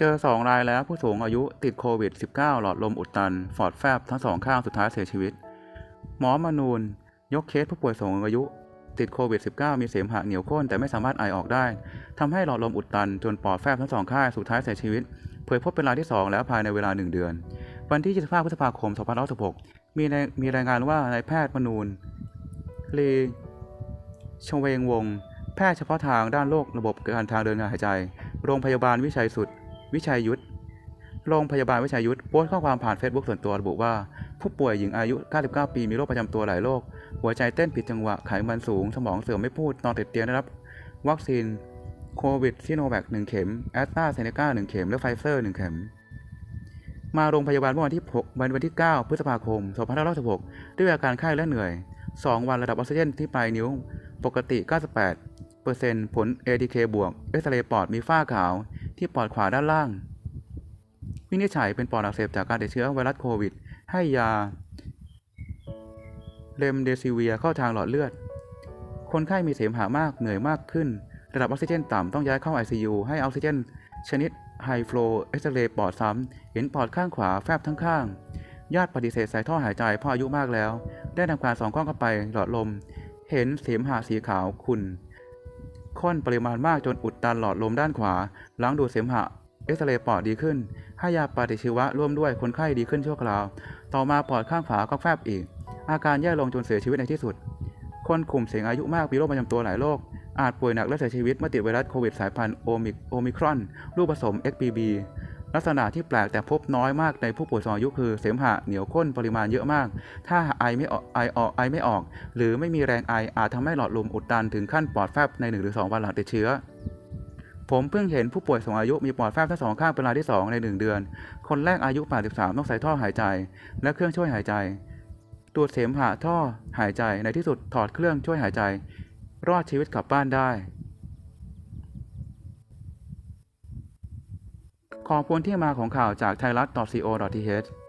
เจอ 2 รายแล้วผู้สูงอายุติดโควิด -19 หลอดลมอุดตันฟอดแฟบทั้งสองข้างสุดท้ายเสียชีวิต หมอมนูน ยกเคสผู้ป่วยสูงอายุ ติดโควิด -19 มีเสมหะเหนียวข้นแต่ไม่สามารถไอออกได้ทำให้หลอดลมอุดตันจนปอดแฟบทั้งสองข้างสุดท้ายเสียชีวิต เผยพบเป็นรายที่ 2 แล้วภายในเวลา 1 เดือน วันที่ 25 พฤษภาคม 2516มีมีรายงานว่านายแพทย์มนูนลีชเวงวงศแพทย์เฉพาะทางด้านโรคระบบการทางเดินหายใจ โรงพยาบาลวิชัยสุด วิชัยยุทธโรงพยาบาลวิชัยยุทธโพสต์ข้อความผ่านเฟซบุ๊กส่วนตัวระบุว่า ผู้ป่วยหญิงอายุ 99 ปีมีโรคประจำตัวหลายโรคหัวใจเต้นผิดจังหวะไขมันสูง สมองเสื่อมไม่พูดนอนติดเตียงได้รับ วัคซีนโควิดซิโนแวค1เข็มแอสตราเซเนกา1เข็ม และไฟเซอร์1เข็ม มาโรงพยาบาลเมื่อวันที่6วันวันที่ 9 พฤษภาคม 2516ด้วยอาการไข้และเหนื่อย 2 วันระดับออกซิเจนที่ปลายนิ้ว ปกติ 98%ผล ATK บวกเอ็กซเรย์ปอดมีฝ้าขาว ที่ปอดขวาด้านล่าง วินิจฉัยเป็นปอดอักเสบจากการติดเชื้อไวรัสโควิด ให้ยาเรมเดซิเวียเข้าทางหลอดเลือด คนไข้มีเสมหะมากเหนื่อยมากขึ้น ระดับออกซิเจนต่ำต้องย้ายเข้า ICU ให้ออกซิเจน ชนิดไฮฟลูเอ็กซเรย์ปอดซ้ำ เห็นปอดข้างขวาแฟบทั้งข้าง ญาติปฏิเสธใส่ท่อหายใจเพราะอายุมากแล้ว ได้ทำการส่องกล้องเข้าไปหลอดลม เห็นเสมหะสีขาวขุ่น ข้นปริมาณมากจนอุดตันหลอดลมด้านขวา ล้างดูดเสมหะ เอ็กซเรย์ปอดดีขึ้น ให้ยาปฏิชีวะร่วมด้วยคนไข้ดีขึ้นชั่วคราว ต่อมาปอดข้างขวาก็แฟบอีก อาการแย่ลงจนเสียชีวิตในที่สุด คนกลุ่มเสี่ยงอายุมากมีโรคประจำตัวหลายโรค อาจป่วยหนักและเสียชีวิตเมื่อติดไวรัสโควิดสายพันธุ์โอมิโอมิครอน รูปผสม XBB ลักษณะที่แปลกแต่พบน้อยมากในผู้ป่วยสูงอายุคือเสมหะเหนียวข้นปริมาณเยอะมาก ถ้าไอไม่ออกไอออกไอไม่ออก หรือไม่มีแรงไออาจทำให้หลอดลมอุดตันถึงขั้นปอดแฟบใน1หรือ2วันหลังติดเชื้อผมเพิ่งเห็นผู้ป่วยสูงอายุมีปอดแฟบทั้งสองข้างเป็นรายที่ 2 ใน 1 เดือน คนแรกอายุ 83 ต้องใส่ท่อหายใจ และเครื่องช่วยหายใจ ตรวจเสมหะท่อหายใจในที่สุดถอดเครื่องช่วยหายใจ รอดชีวิตกลับบ้านได้ ขอบคุณที่มาของข่าวจากไทยรัฐ .co.th